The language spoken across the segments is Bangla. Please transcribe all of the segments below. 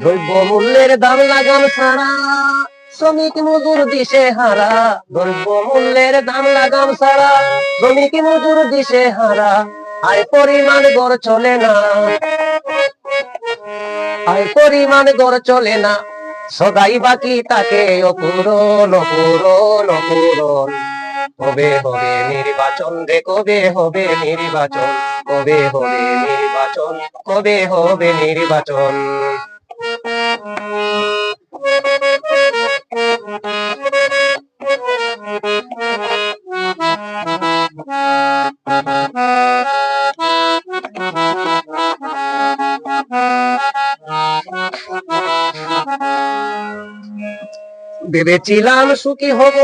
দ্রব্য মূল্যের দাম লাগাম ছাড়া, শ্রমিক মজুর দিশে হারা। দ্রব্য মূল্যের দাম লাগাম ছাড়া, শ্রমিক মজুর দিশে হারা। আয় পরিমাণ গড় চলে না। আয় পরিমাণ গড় চলে না। সদাই বাকি তাকে অপূরণ অপূরণ অপূরণ। কবে হবে নির্বাচন রে, কবে হবে নির্বাচন? কবে হবে নির্বাচন? কবে হবে নির্বাচন? ভেবেছিলাম সুখী হব।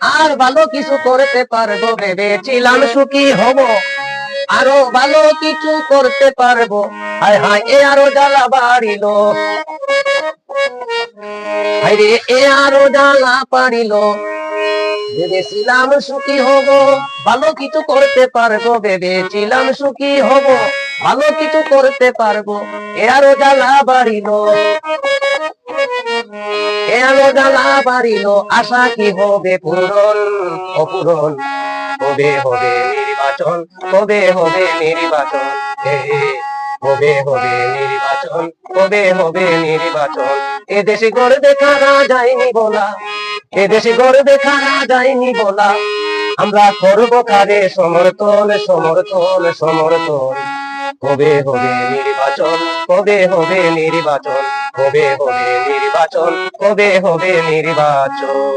আর ভালো কিছু করতে পারব, ভেবেছিলাম সুখী হব। আরও ভালো কিছু করতে পারব। হায় হায়, এ আরও জ্বালা বাড়িল। হায় রে, এ আরও জ্বালা পারিল ভেবেছিলাম সুখী হব, ভালো কিছু করতে পারব, ভেবেছিলাম সুখী হব, ভালো কিছু করতে পারব, এ আরও জ্বালা বাড়িল। এর জ্বালা বাড়িল, আশা কি হবে পূরণ? অপূরণ কবে হবে নির্বাচন কবে হবে নির্বাচন। কবে হবে নির্বাচন কবে হবে নির্বাচন। এ দেশে গড় দেখা না যায়নি বলা, এ দেশে গড় দেখা না যায়নি বলা। আমরা করব কারে সমর্থন সমর্থন সমর্থন। কবে হবে নির্বাচন কবে হবে নির্বাচন কবে হবে নির্বাচন কবে হবে নির্বাচন।